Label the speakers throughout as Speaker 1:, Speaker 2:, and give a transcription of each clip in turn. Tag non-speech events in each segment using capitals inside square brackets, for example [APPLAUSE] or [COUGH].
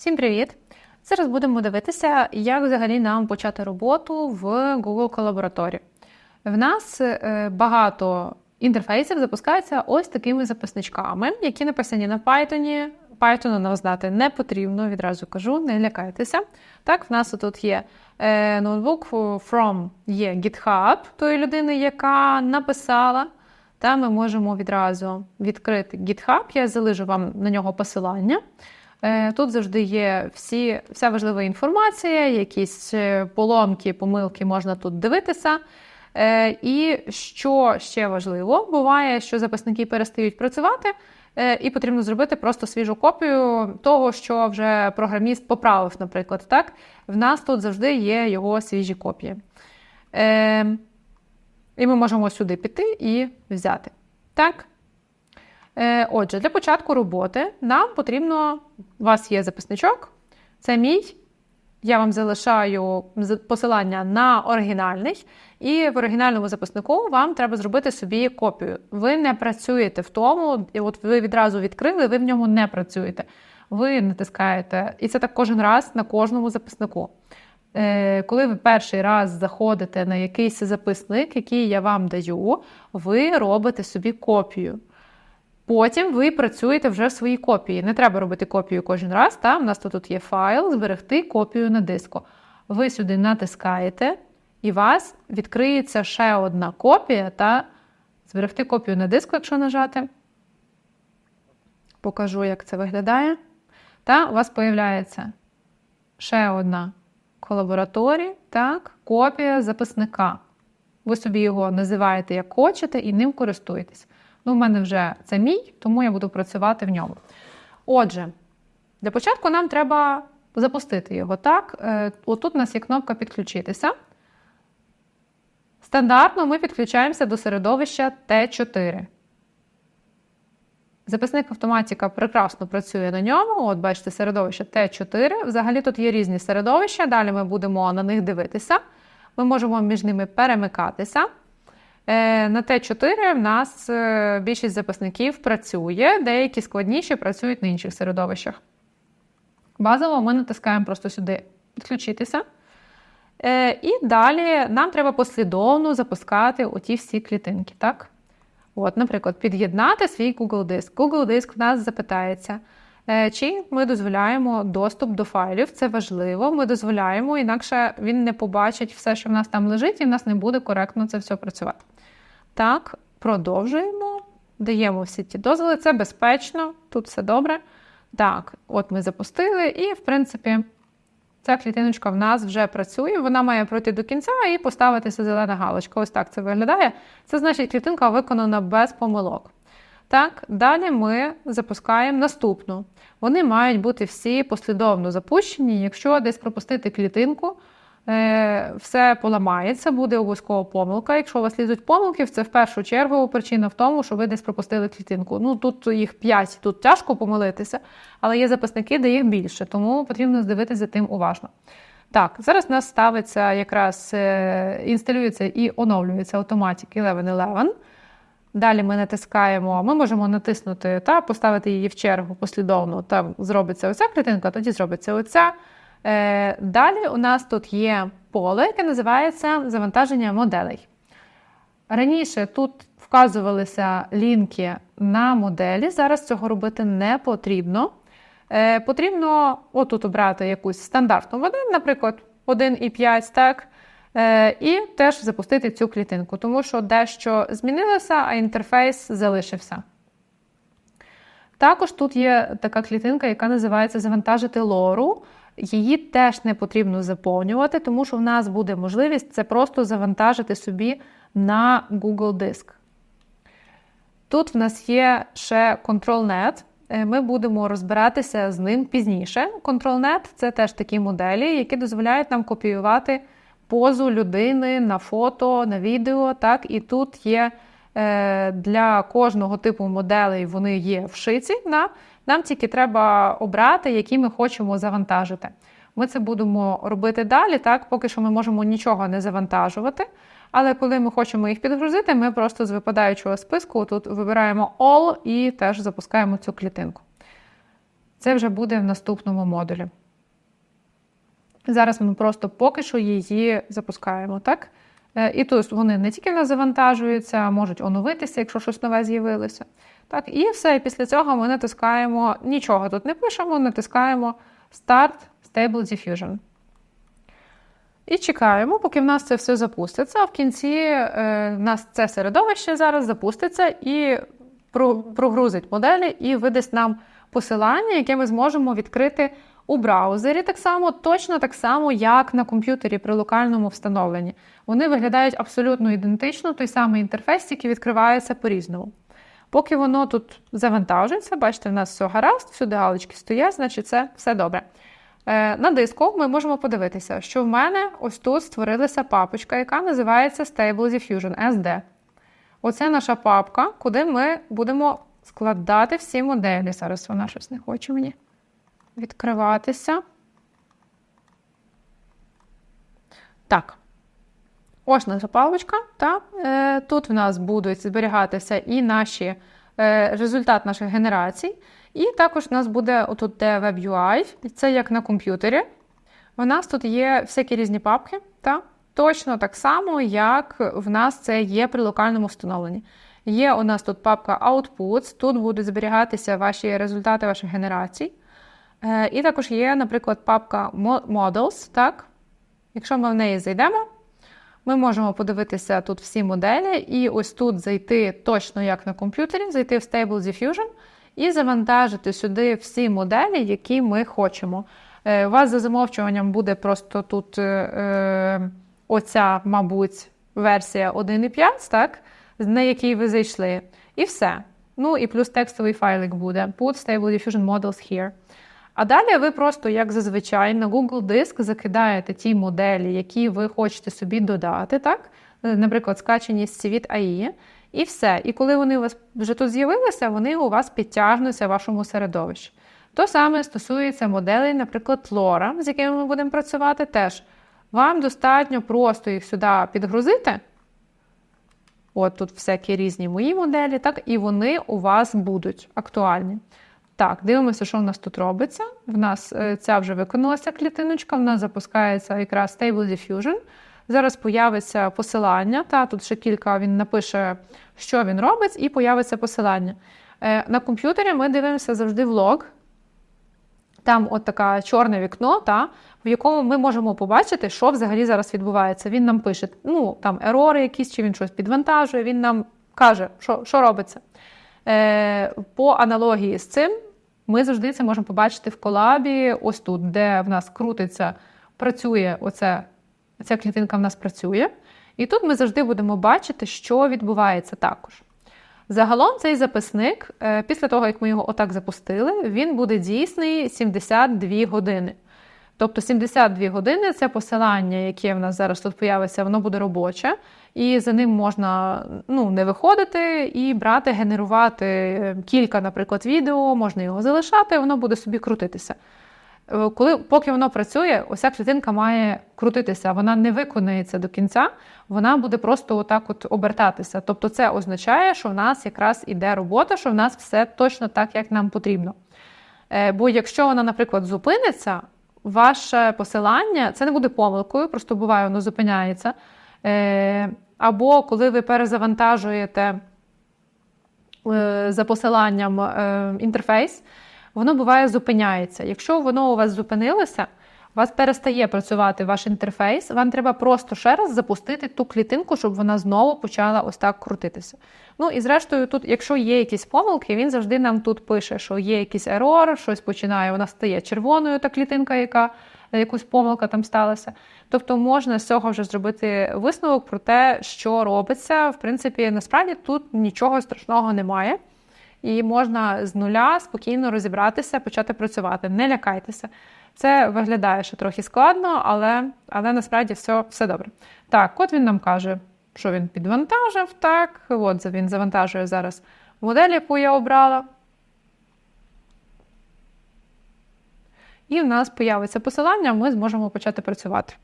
Speaker 1: Всім привіт! Зараз будемо дивитися, як взагалі нам почати роботу в Google колабораторі. В нас е, багато інтерфейсів запускаються ось такими записничками, які написані на Python. Python нам знати не потрібно, відразу кажу, не лякайтеся. Так, в нас тут є е, ноутбук from є GitHub тої людини, яка написала. Та ми можемо відразу відкрити GitHub. Я залишу вам на нього посилання. Е, тут завжди є всі, вся важлива інформація, якісь е, поломки, помилки можна тут дивитися. Е, і що ще важливо, буває, що записники перестають працювати, і потрібно зробити просто свіжу копію того, що вже програміст поправив, наприклад. Так? В нас тут завжди є його свіжі копії. І ми можемо сюди піти і взяти. Так? Е, отже, для початку роботи нам потрібно, у вас є записничок, це мій. Я вам залишаю посилання на оригінальний, і в оригінальному записнику вам треба зробити собі копію. Ви не працюєте в тому, і от ви відразу відкрили, ви в ньому не працюєте. Ви натискаєте, і це так кожен раз на кожному записнику. Е, коли ви перший раз заходите на якийсь записник, який я вам даю, ви робите собі копію. Потім ви працюєте вже в своїй копії. Не треба робити копію кожен раз. Та? У нас тут є файл, зберегти копію на диску. Ви сюди натискаєте, і у вас відкриється ще одна копія та зберегти копію на диску, якщо нажати. Покажу, як це виглядає. Та у вас з'являється ще одна колабораторія, так, копія записника. Ви собі його називаєте як хочете і ним користуєтесь. Ну, в мене вже це мій, тому я буду працювати в ньому. Отже, для початку нам треба запустити його. так. Е, отут у нас є кнопка підключитися. Стандартно ми підключаємося до середовища Т4. Записник автоматика прекрасно працює на ньому. От, бачите, середовище Т4. Взагалі тут є різні середовища, далі ми будемо на них дивитися. Ми можемо між ними перемикатися. Е, на Т4 в нас е, більшість записників працює, деякі складніші працюють на інших середовищах. Базово ми натискаємо просто сюди підключитися. Е, і далі нам треба послідовно запускати оті всі клітинки. так? От, Наприклад, під'єднати свій Google Диск. Google Диск в нас запитається, чи ми дозволяємо доступ до файлів. Це важливо, ми дозволяємо, інакше він не побачить все, що в нас там лежить, і в нас не буде коректно це все працювати. Так, продовжуємо. Даємо всі ті дозволи, це безпечно, тут все добре. Так, от ми запустили, і, в принципі, ця клітиночка в нас вже працює. Вона має пройти до кінця і поставитися зелена галочка. Ось так це виглядає. Це значить, клітинка виконана без помилок. Так, далі ми запускаємо наступну. Вони мають бути всі послідовно запущені. Якщо десь пропустити клітинку, Е, все поламається, буде обов'язково помилка. Якщо у вас лізуть помилки, це в першу чергу причина в тому, що ви десь пропустили клітинку. Ну тут їх 5, тут тяжко помилитися, але є записники, де їх більше, тому потрібно здивитися тим уважно. Так, зараз у нас ставиться якраз е, інсталюється і оновлюється Automatic 1111. Далі ми натискаємо, ми можемо натиснути та поставити її в чергу послідовно. Там зробиться оця клітинка, тоді зробиться оця. Е, далі у нас тут є поле, яке називається завантаження моделей. Раніше тут вказувалися лінки на моделі, зараз цього робити не потрібно. Е, потрібно отут обрати якусь стандартну модель, наприклад, 1,5, так, і теж запустити цю клітинку, тому що дещо змінилося, а інтерфейс залишився. Також тут є така клітинка, яка називається Завантажити лору. Її теж не потрібно заповнювати, тому що в нас буде можливість це просто завантажити собі на Google Диск. Тут в нас є ще ControlNet. Е, ми будемо розбиратися з ним пізніше. ControlNet це теж такі моделі, які дозволяють нам копіювати позу людини на фото, на відео. Так? І тут є е, для кожного типу моделей вони є вшиті. На нам тільки треба обрати, які ми хочемо завантажити. Ми це будемо робити далі. Так, поки що ми можемо нічого не завантажувати. Але коли ми хочемо їх підгрузити, ми просто з випадаючого списку тут вибираємо All і теж запускаємо цю клітинку. Це вже буде в наступному модулі. Зараз ми просто поки що її запускаємо, так? Е, І тут вони не тільки в завантажуються, а можуть оновитися, якщо щось нове з'явилося. Так, і все. І після цього ми натискаємо, нічого тут не пишемо, натискаємо Start Stable Diffusion. І чекаємо, поки в нас це все запуститься. А в кінці е, нас це середовище зараз запуститься і прогрузить моделі, і видасть нам посилання, яке ми зможемо відкрити у браузері. Так само, точно так само, як на комп'ютері при локальному встановленні. Вони виглядають абсолютно ідентично, той самий інтерфейс, який відкривається по-різному. Поки воно тут завантажується, бачите, в нас все гаразд, всюди галочки стоять, значить це все добре. Е, на диску ми можемо подивитися, що в мене ось тут створилася папочка, яка називається Stable Diffusion SD. Оце наша папка, куди ми будемо складати всі моделі. Зараз вона щось не хоче мені відкриватися. Так. Ось наша паличка. Та? Е, Тут в нас будуть зберігатися і наші е, результат наших генерацій. І також у нас буде отут де WebUI, це як на комп'ютері. У нас тут є всякі різні папки. Та? Точно так само, як в нас це є при локальному встановленні. Є у нас тут папка Outputs, тут будуть зберігатися ваші результати ваших генерацій. Е, і також є, наприклад, папка Models. так? Якщо ми в неї зайдемо, ми можемо подивитися тут всі моделі, і ось тут зайти точно як на комп'ютері, зайти в Stable Diffusion і завантажити сюди всі моделі, які ми хочемо. Е, у вас за замовчуванням буде просто тут е, е оця, мабуть, версія 1.5, так? на якій ви зайшли. І все. Ну і плюс текстовий файлик буде. Put Stable Diffusion Models here. А далі ви просто, як зазвичай, на Google Диск закидаєте ті моделі, які ви хочете собі додати, так? Наприклад, скачані з Civit AI, і все. І коли вони у вас вже тут з'явилися, вони у вас підтягнуться в вашому середовищі. То саме стосується моделей, наприклад, Lora, з якими ми будемо працювати, теж. Вам достатньо просто їх сюди підгрузити. От тут всякі різні мої моделі, так, і вони у вас будуть актуальні. Так, дивимося, що в нас тут робиться. В нас е, ця вже виконалася клітиночка, в нас запускається якраз Stable Diffusion. Зараз появиться посилання. Та, Тут ще кілька він напише, що він робить, і появиться посилання. Е, на комп'ютері ми дивимося завжди влог. Там от таке чорне вікно, та, в якому ми можемо побачити, що взагалі зараз відбувається. Він нам пише ну, там ерори якісь, чи він щось підвантажує, він нам каже, що що робиться. Е, По аналогії з цим, ми завжди це можемо побачити в колабі, ось тут, де в нас крутиться, працює оце, ця клітинка в нас працює. І тут ми завжди будемо бачити, що відбувається також. Загалом цей записник, е, після того, як ми його отак запустили, він буде дійсний 72 години. Тобто 72 години це посилання, яке в нас зараз тут появиться, воно буде робоче, і за ним можна ну, не виходити і брати, генерувати кілька, наприклад, відео, можна його залишати, воно буде собі крутитися. Е, коли поки воно працює, ося клітинка має крутитися, вона не виконається до кінця, вона буде просто отак от обертатися. Тобто, це означає, що в нас якраз іде робота, що в нас все точно так, як нам потрібно. Е, бо якщо вона, наприклад, зупиниться, ваше посилання це не буде помилкою, просто буває, воно зупиняється. Е, або коли ви перезавантажуєте за посиланням інтерфейс воно буває зупиняється. Якщо воно у вас зупинилося, у вас перестає працювати ваш інтерфейс, вам треба просто ще раз запустити ту клітинку, щоб вона знову почала ось так крутитися. Ну і зрештою, тут, якщо є якісь помилки, він завжди нам тут пише, що є якийсь ерор, щось починає, вона стає червоною, та клітинка, яка якусь помилка там сталася. Тобто можна з цього вже зробити висновок про те, що робиться. В принципі, насправді тут нічого страшного немає і можна з нуля спокійно розібратися, почати працювати. Не лякайтеся. Це виглядає ще трохи складно, але але насправді все все добре. Так, от він нам каже, що він підвантажив. Так, от він завантажує зараз модель, яку я обрала. І в нас появиться посилання, ми зможемо почати працювати.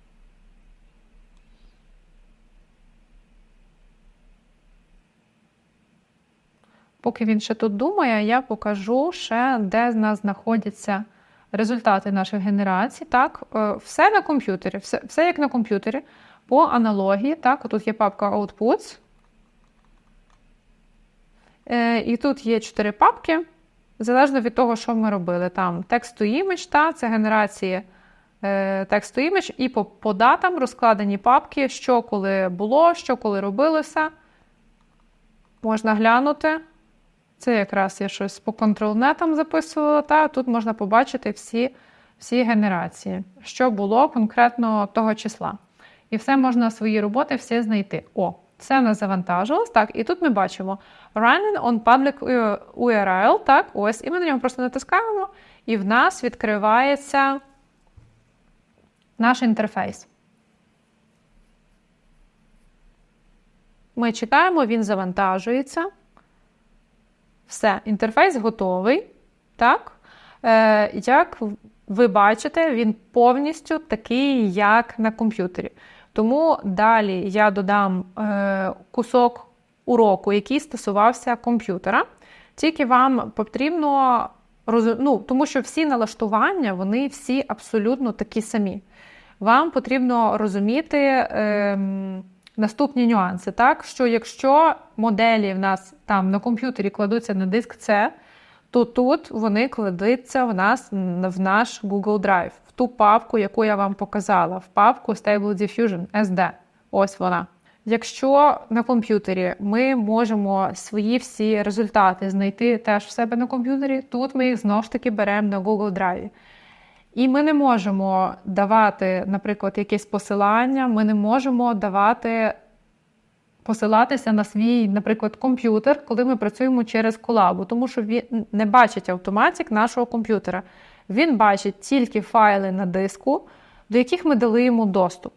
Speaker 1: поки він ще тут думає, я покажу ще, де з нас знаходяться результати наших генерацій. Так, е, все на комп'ютері, все, все як на комп'ютері. По аналогії, так, тут є папка Outputs. Е, І тут є чотири папки, залежно від того, що ми робили. Там текст image, та, це генерації е, текст to і по, по датам розкладені папки, що коли було, що коли робилося. Можна глянути. Це якраз я щось по контролнетам записувала, та тут можна побачити всі, всі генерації, що було конкретно того числа. І все можна свої роботи всі знайти. О, це нас завантажилось. Так, і тут ми бачимо running on public URL. Так, ось, і ми на нього просто натискаємо, і в нас відкривається наш інтерфейс. Ми чекаємо, він завантажується. Все, інтерфейс готовий. Так? Е, Як ви бачите, він повністю такий, як на комп'ютері. Тому далі я додам е, кусок уроку, який стосувався комп'ютера. Тільки вам потрібно ну, тому що всі налаштування, вони всі абсолютно такі самі. Вам потрібно розуміти. Е, наступні нюанси, так що якщо моделі в нас там на комп'ютері кладуться на диск C, то тут вони кладуться в нас в наш Google Drive, в ту папку, яку я вам показала, в папку Stable Diffusion SD. Ось вона. Якщо на комп'ютері ми можемо свої всі результати знайти теж в себе на комп'ютері, тут ми їх знову ж таки беремо на Google Drive. І ми не можемо давати, наприклад, якесь посилання, ми не можемо давати посилатися на свій, наприклад, комп'ютер, коли ми працюємо через колабу, тому що він не бачить автоматик нашого комп'ютера. Він бачить тільки файли на диску, до яких ми дали йому доступ.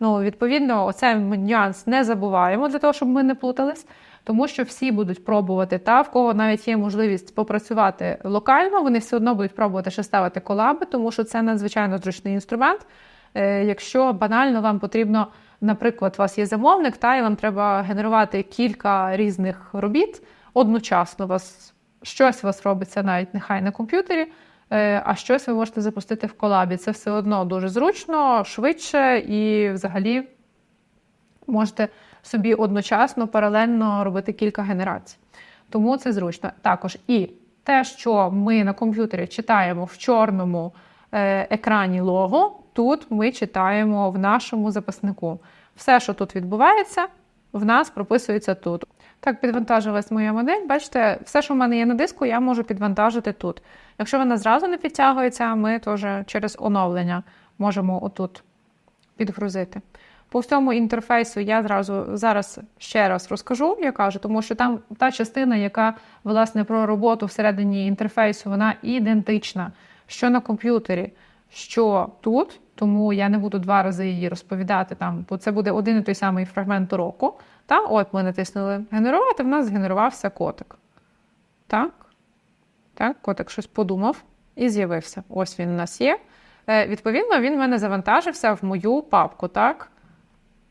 Speaker 1: Ну, Відповідно, оцей нюанс не забуваємо для того, щоб ми не плутались тому що всі будуть пробувати, та в кого навіть є можливість попрацювати локально, вони все одно будуть пробувати ще ставити колаби, тому що це надзвичайно зручний інструмент. Е, якщо банально вам потрібно, наприклад, у вас є замовник, та і вам треба генерувати кілька різних робіт одночасно. У вас щось у вас робиться навіть нехай на комп'ютері. Е, а щось ви можете запустити в колабі. Це все одно дуже зручно, швидше і взагалі можете собі одночасно паралельно робити кілька генерацій. Тому це зручно. Також і те, що ми на комп'ютері читаємо в чорному е, екрані лого, тут ми читаємо в нашому записнику. Все, що тут відбувається, в нас прописується тут. Так, підвантажилась моя модель. Бачите, все, що в мене є на диску, я можу підвантажити тут. Якщо вона зразу не підтягується, ми теж через оновлення можемо отут підгрузити. По всьому інтерфейсу я зразу зараз ще раз розкажу, я кажу, тому що там та частина, яка власне про роботу всередині інтерфейсу, вона ідентична, що на комп'ютері, що тут. Тому я не буду два рази її розповідати там, бо це буде один і той самий фрагмент уроку. Та, от ми натиснули генерувати, в нас згенерувався котик. Так, так, котик щось подумав і з'явився. Ось він у нас є. Е, Відповідно, він в мене завантажився в мою папку. так.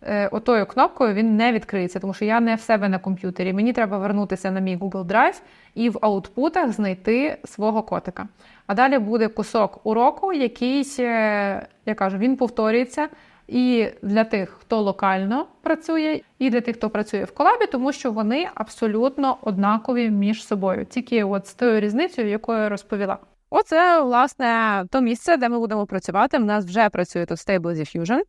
Speaker 1: Е, отою кнопкою він не відкриється, тому що я не в себе на комп'ютері. Мені треба вернутися на мій Google Drive і в аутпутах знайти свого котика. А далі буде кусок уроку, якийсь, е, я кажу, він повторюється. І для тих, хто локально працює, і для тих, хто працює в колабі, тому що вони абсолютно однакові між собою, тільки от з тою різницею, яку я розповіла. Оце власне то місце, де ми будемо працювати. У нас вже працює тут Stable Diffusion.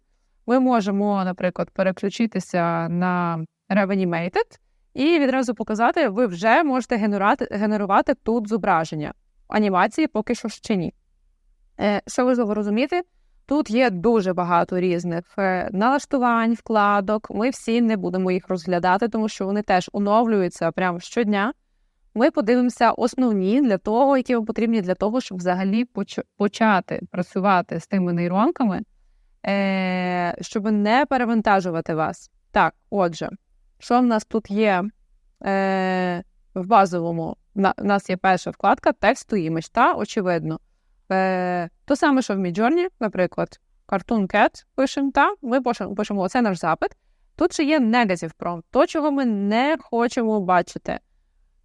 Speaker 1: Ми можемо, наприклад, переключитися на Reanimated і відразу показати, ви вже можете генерувати генерувати тут зображення. Анімації поки що ще ні. Е, що важливо розуміти, тут є дуже багато різних е, налаштувань, вкладок. Ми всі не будемо їх розглядати, тому що вони теж оновлюються прямо щодня. Ми подивимося основні для того, які вам потрібні для того, щоб взагалі почати працювати з тими нейронками е, щоб не перевантажувати вас. Так, отже, що в нас тут є е, в базовому? У нас є перша вкладка тексту імідж, та, очевидно. Е, То саме, що в Midjourney, наприклад, Cartoon Cat пишемо, та, ми пишемо, пишемо оце наш запит. Тут ще є negative prompt, то, чого ми не хочемо бачити.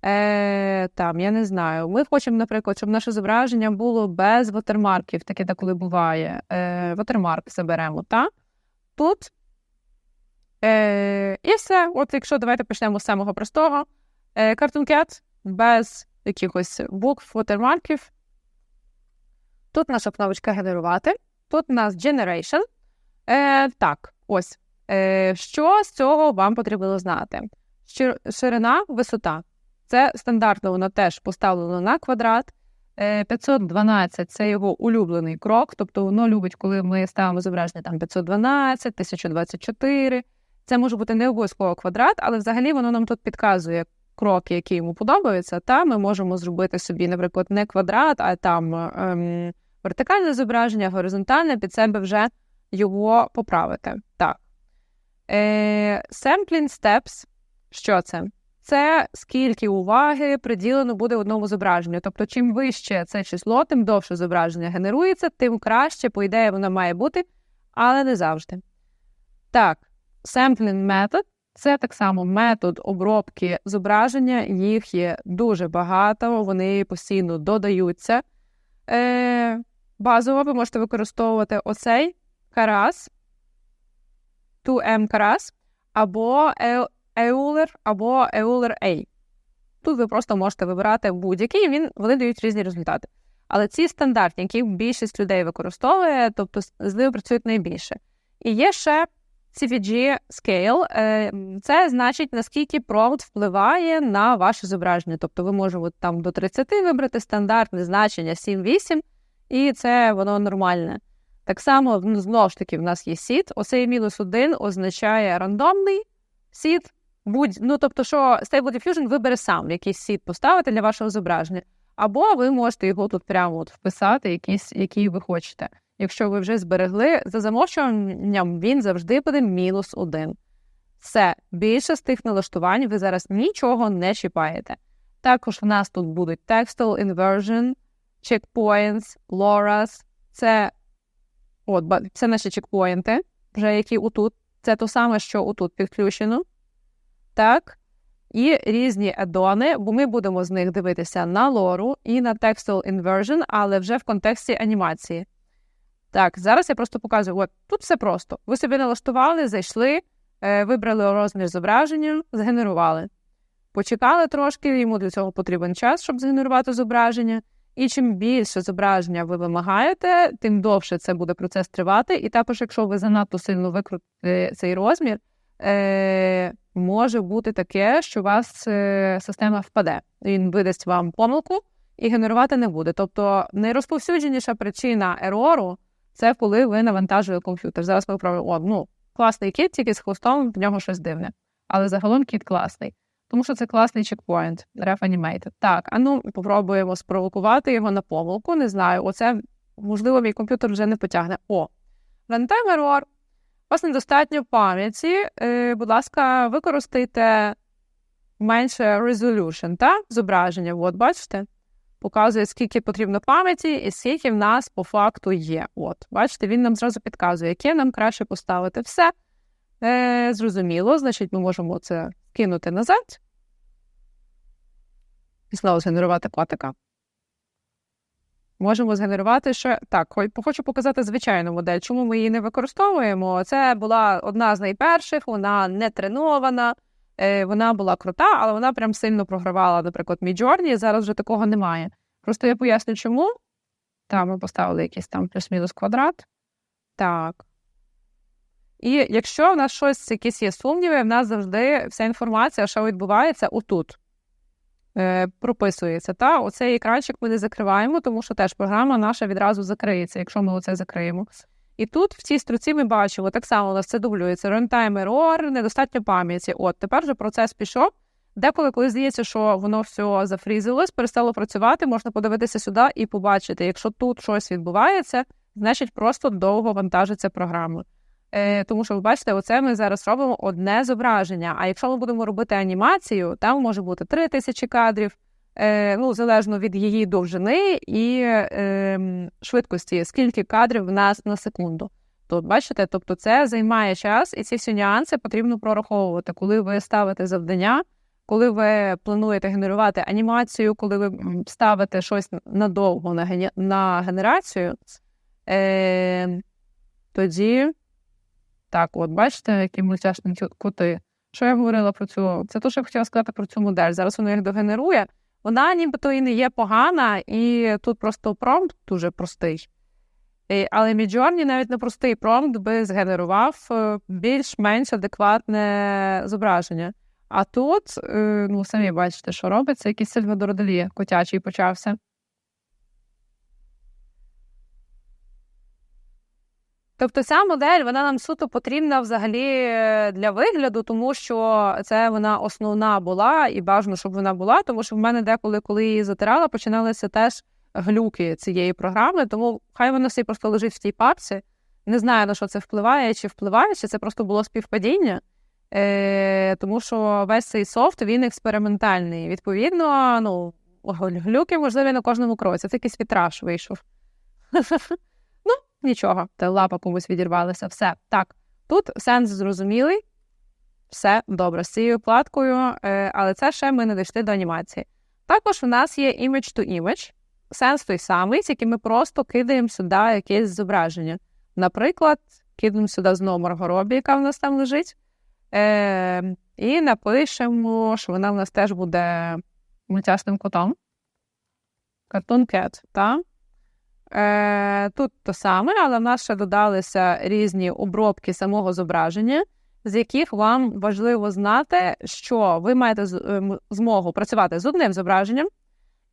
Speaker 1: Е, Там, я не знаю. Ми хочемо, наприклад, щоб наше зображення було без ватермарків, таке деколи буває. Е, Ватермарк заберемо, так? Тут. Е, І все. От якщо давайте почнемо з самого простого. Е, Cat без якихось букв, ватермарків. Тут наша кнопочка генерувати. Тут у нас Generation. Е, Так, ось. Е, Що з цього вам потрібно знати? Ширина, висота. Це стандартно, воно теж поставлено на квадрат. 512 е, це його улюблений крок, тобто воно любить, коли ми ставимо зображення там 512, 1024. Це може бути не обов'язково квадрат, але взагалі воно нам тут підказує кроки, які йому подобаються. Та ми можемо зробити собі, наприклад, не квадрат, а там ем, вертикальне зображення, горизонтальне, під себе вже його поправити. Так. Е, Sampling steps. Що це? Це скільки уваги приділено буде одному зображенню. Тобто, чим вище це число, тим довше зображення генерується, тим краще, по ідеї, воно має бути, але не завжди. Так, sampling method це так само метод обробки зображення, їх є дуже багато, вони постійно додаються. Е, Базово ви можете використовувати оцей карас, 2M карас, або Euler, або Euler A. Тут ви просто можете вибирати будь-який, він, вони дають різні результати. Але ці стандартні, які більшість людей використовує, тобто з ними працюють найбільше. І є ще CVG Scale, е, це значить, наскільки промпт впливає на ваше зображення. Тобто ви можете там до 30 вибрати стандартне значення 7-8, і це воно нормальне. Так само, ну, знову ж таки, в нас є сіт. Оцей мінус 1 означає рандомний сіт. Будь, ну, тобто, що Stable Diffusion вибере сам якийсь сіт поставити для вашого зображення. Або ви можете його тут прямо от вписати, якийсь, який ви хочете якщо ви вже зберегли, за замовчуванням він завжди буде мінус один. Все, більше з тих налаштувань ви зараз нічого не чіпаєте. Також в нас тут будуть Textile Inversion, Checkpoints, LoRa's. Це от, це наші чекпоінти, вже які отут. Це то саме, що отут підключено. Так. І різні адони, бо ми будемо з них дивитися на лору і на Textile Inversion, але вже в контексті анімації. Так, зараз я просто показую. От тут все просто. Ви собі налаштували, зайшли, е, вибрали розмір зображення, згенерували. Почекали трошки, йому для цього потрібен час, щоб згенерувати зображення. І чим більше зображення ви вимагаєте, тим довше це буде процес тривати. І також, якщо ви занадто сильно викрутите цей розмір, е, може бути таке, що у вас е система впаде. Він видасть вам помилку і генерувати не буде. Тобто найрозповсюдженіша причина ерору це коли ви навантажуєте комп'ютер. Зараз ми вправимо, о, ну, класний кіт, тільки з хвостом в нього щось дивне. Але загалом кіт класний. Тому що це класний чекпоінт, Ref Animated. Так, а ну попробуємо спровокувати його на помилку. Не знаю, оце, можливо, мій комп'ютер вже не потягне. О, runtime error. У вас недостатньо пам'яті. Е, будь ласка, використайте менше resolution, так? Зображення. От, бачите? показує, скільки потрібно пам'яті і скільки в нас по факту є. От, бачите, він нам зразу підказує, яке нам краще поставити все. Е, Зрозуміло, значить, ми можемо це кинути назад. І знову згенерувати котика. Можемо згенерувати ще. Так, хочу показати звичайну модель. Чому ми її не використовуємо? Це була одна з найперших, вона не тренована. Е, вона була крута, але вона прям сильно програвала, наприклад, Midjourney, Зараз вже такого немає. Просто я поясню, чому. Там ми поставили якийсь там плюс-мінус квадрат. Так. І якщо в нас щось, якісь є сумніви, в нас завжди вся інформація, що відбувається, отут прописується. Та Оцей екранчик ми не закриваємо, тому що теж програма наша відразу закриється, якщо ми оце закриємо. І тут в цій строці ми бачимо, так само у нас це дублюється. Runtime error, недостатньо пам'яті. От тепер вже процес пішов. Деколи, коли здається, що воно все зафрізилось, перестало працювати, можна подивитися сюди і побачити, якщо тут щось відбувається, значить просто довго вантажиться програма. Е, Тому що ви бачите, оце ми зараз робимо одне зображення. А якщо ми будемо робити анімацію, там може бути 3000 кадрів. Е, ну, залежно від її довжини і е, швидкості, скільки кадрів в нас на секунду. Тут бачите, тобто це займає час, і ці всі нюанси потрібно прораховувати, коли ви ставите завдання коли ви плануєте генерувати анімацію, коли ви ставите щось надовго на, генерацію, е... тоді так, от бачите, які мультяшні кути. Що я говорила про цю? Це те, що я хотіла сказати про цю модель. Зараз воно їх догенерує. Вона нібито і не є погана, і тут просто промпт дуже простий. Але Midjourney навіть на простий промпт би згенерував е, більш-менш адекватне зображення. А тут, е, ну, самі бачите, що робиться, якийсь Сальвадор Далі котячий почався. Тобто ця модель вона нам суто потрібна взагалі е, для вигляду, тому що це вона основна була, і бажано, щоб вона була, тому що в мене деколи, коли її затирала, починалися теж глюки цієї програми, тому хай вона собі просто лежить в тій папці. Не знаю, на що це впливає, чи впливає, чи це просто було співпадіння. Е, тому що весь цей софт він експериментальний. Відповідно, ну, глюки можливі на кожному кроці. Це якийсь вітраж вийшов. [LAUGHS] нічого, та лапа комусь відірвалася. Все. Так, тут сенс зрозумілий. Все добре з цією платкою, е, але це ще ми не дійшли до анімації. Також в нас є image to image. Сенс той самий, тільки ми просто кидаємо сюди якесь зображення. Наприклад, кидаємо сюди знову Маргоробі, яка в нас там лежить. Е, і напишемо, що вона в нас теж буде мультяшним котом. Cartoon Cat, так? Е, тут то саме, але в нас ще додалися різні обробки самого зображення, з яких вам важливо знати, що ви маєте з- е, м- змогу працювати з одним зображенням,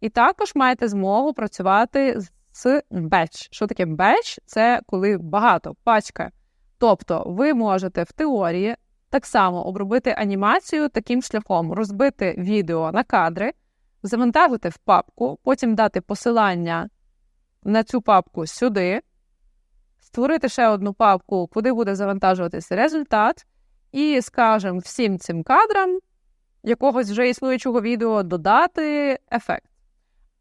Speaker 1: і також маєте змогу працювати з batch. Що таке batch? Це коли багато, пачка. Тобто ви можете в теорії так само обробити анімацію таким шляхом: розбити відео на кадри, завантажити в папку, потім дати посилання на цю папку сюди, створити ще одну папку, куди буде завантажуватися результат, і, скажімо, всім цим кадрам якогось вже існуючого відео додати ефект.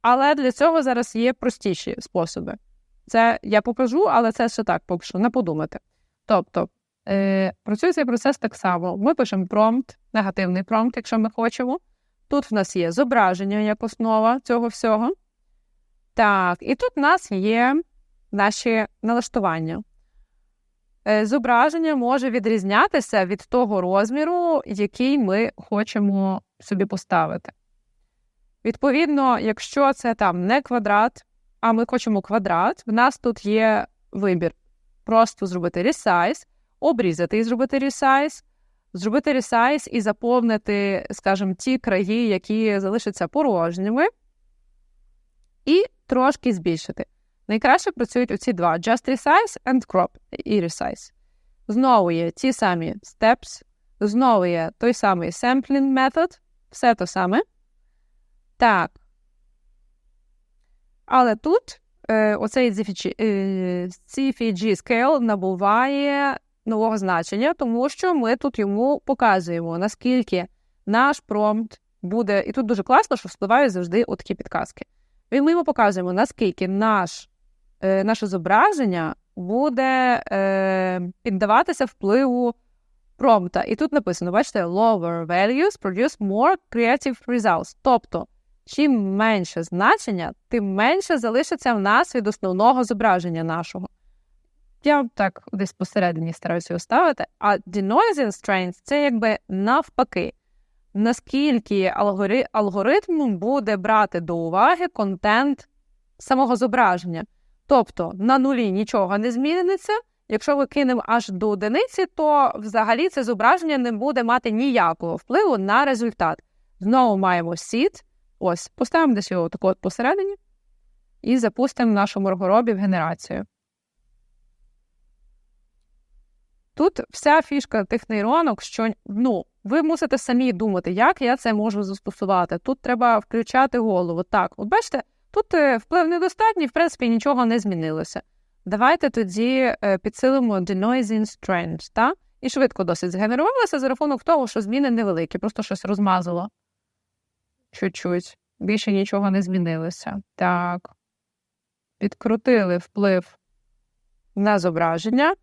Speaker 1: Але для цього зараз є простіші способи. Це я покажу, але це ще так, поки що не подумати. Тобто, е, працює цей процес так само. Ми пишемо промпт, негативний промпт, якщо ми хочемо. Тут в нас є зображення як основа цього всього. Так, і тут в нас є наші налаштування. Е, Зображення може відрізнятися від того розміру, який ми хочемо собі поставити. Відповідно, якщо це там не квадрат, а ми хочемо квадрат, в нас тут є вибір. Просто зробити resize, обрізати і зробити resize, зробити resize і заповнити, скажімо, ті краї, які залишаться порожніми, і трошки збільшити. Найкраще працюють оці два: Just Resize and Crop і Resize. Знову є ті самі steps, знову є той самий sampling method, все то саме. Так. Але тут е, оцей CFG, е, scale набуває нового значення, тому що ми тут йому показуємо, наскільки наш промпт буде. І тут дуже класно, що вспливають завжди отакі підказки. І ми йому показуємо, наскільки наш, е, наше зображення буде е, піддаватися впливу промпта. І тут написано: бачите, lower values produce more creative results. Тобто, чим менше значення, тим менше залишиться в нас від основного зображення нашого. Я так десь посередині стараюся його ставити. А denoising strength – це якби навпаки. Наскільки алгори... алгоритм буде брати до уваги контент самого зображення. Тобто на нулі нічого не зміниться. Якщо ви кинемо аж до одиниці, то взагалі це зображення не буде мати ніякого впливу на результат. Знову маємо seed. Ось, поставимо десь його тако от посередині і запустимо нашу моргоробі в генерацію. Тут вся фішка тих нейронок, що ну, ви мусите самі думати, як я це можу застосувати. Тут треба включати голову. Так, от бачите, тут е, вплив недостатній, в принципі, нічого не змінилося. Давайте тоді е, підсилимо denoising strength, та? і швидко досить згенерувалося за рахунок того, що зміни невеликі, просто щось розмазало. Чуть-чуть. Більше нічого не змінилося. Так. Підкрутили вплив на зображення.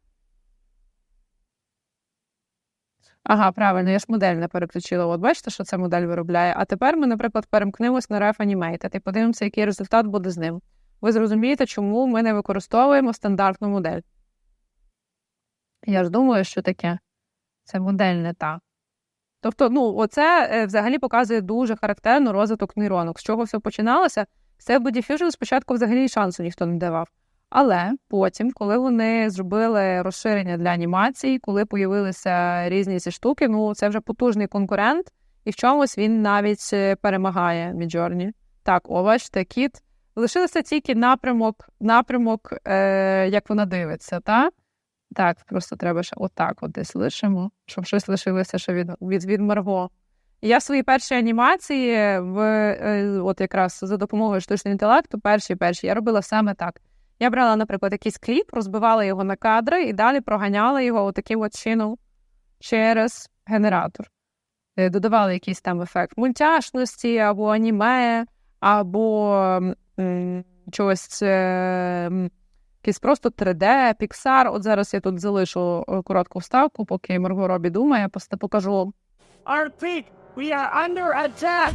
Speaker 1: Ага, правильно, я ж модель не переключила. От бачите, що ця модель виробляє. А тепер ми, наприклад, перемкнемось на Ref Animated і подивимося, який результат буде з ним. Ви зрозумієте, чому ми не використовуємо стандартну модель. Я ж думаю, що таке. Це модель не та. Тобто, ну, оце е, взагалі показує дуже характерно розвиток нейронок. З чого все починалося? Це в Body Fusion спочатку взагалі шансу ніхто не давав. Але потім, коли вони зробили розширення для анімації, коли появилися різні ці штуки, ну це вже потужний конкурент, і в чомусь він навіть е, перемагає Midjourney. Так, о, бачите, кіт. Лишилося тільки напрямок, напрямок, е, як вона дивиться, та? Так, просто треба ще отак от десь лишимо, щоб щось лишилося ще від, від, від Марго. Я в своїй першій анімації, в, е, от якраз за допомогою штучного інтелекту, перші перші, я робила саме так. Я брала, наприклад, якийсь кліп, розбивала його на кадри і далі проганяла його отаким от чином через генератор. Е, Додавала якийсь там ефект мультяшності, або аніме, або чогось, е, якийсь просто 3D, Pixar. От зараз я тут залишу е, коротку вставку, поки Марго Робі думає, просто покажу.
Speaker 2: Our peak, we are under attack.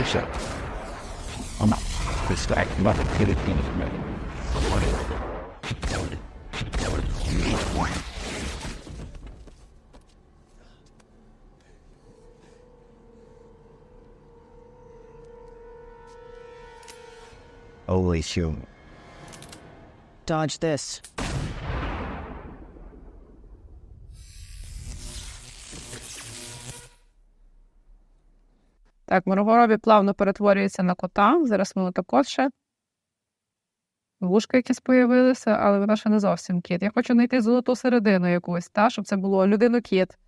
Speaker 3: Bishop. Ama kısa ekmek kırıklığını bilmem. Holy shoot.
Speaker 4: Dodge this.
Speaker 1: Так, Маргоробі плавно перетворюється на кота. Зараз ми отако ще. Вушка якісь появилися, але вона ще не зовсім кіт. Я хочу знайти золоту середину якусь, та, щоб це було людину-кіт.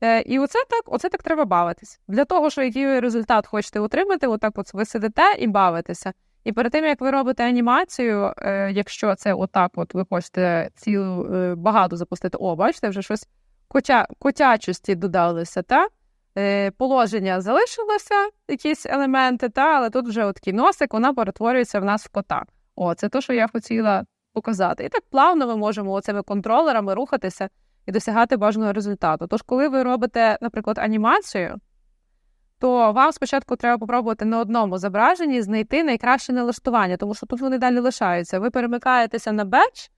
Speaker 1: Е, і оце так, оце так треба бавитись. Для того, що який результат хочете отримати, отак от ви сидите і бавитеся. І перед тим, як ви робите анімацію, е, якщо це отак, от ви хочете цілу е, багато запустити, о, бачите, вже щось котя, котячості додалося, та? Е, положення залишилося, якісь елементи, та, але тут вже от носик, вона перетворюється в нас в кота. О, це те, що я хотіла показати. І так плавно ми можемо оцими контролерами рухатися і досягати бажаного результату. Тож, коли ви робите, наприклад, анімацію, то вам спочатку треба попробувати на одному зображенні знайти найкраще налаштування, тому що тут вони далі лишаються. Ви перемикаєтеся на беч,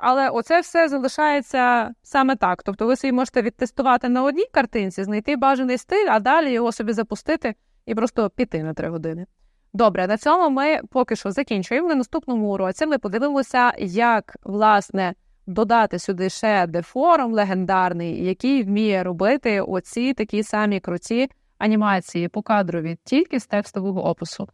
Speaker 1: але оце все залишається саме так. Тобто ви собі можете відтестувати на одній картинці, знайти бажаний стиль, а далі його собі запустити і просто піти на три години. Добре, на цьому ми поки що закінчуємо. На наступному уроці ми подивимося, як власне додати сюди ще дефорум легендарний, який вміє робити оці такі самі круті анімації покадрові тільки з текстового опису.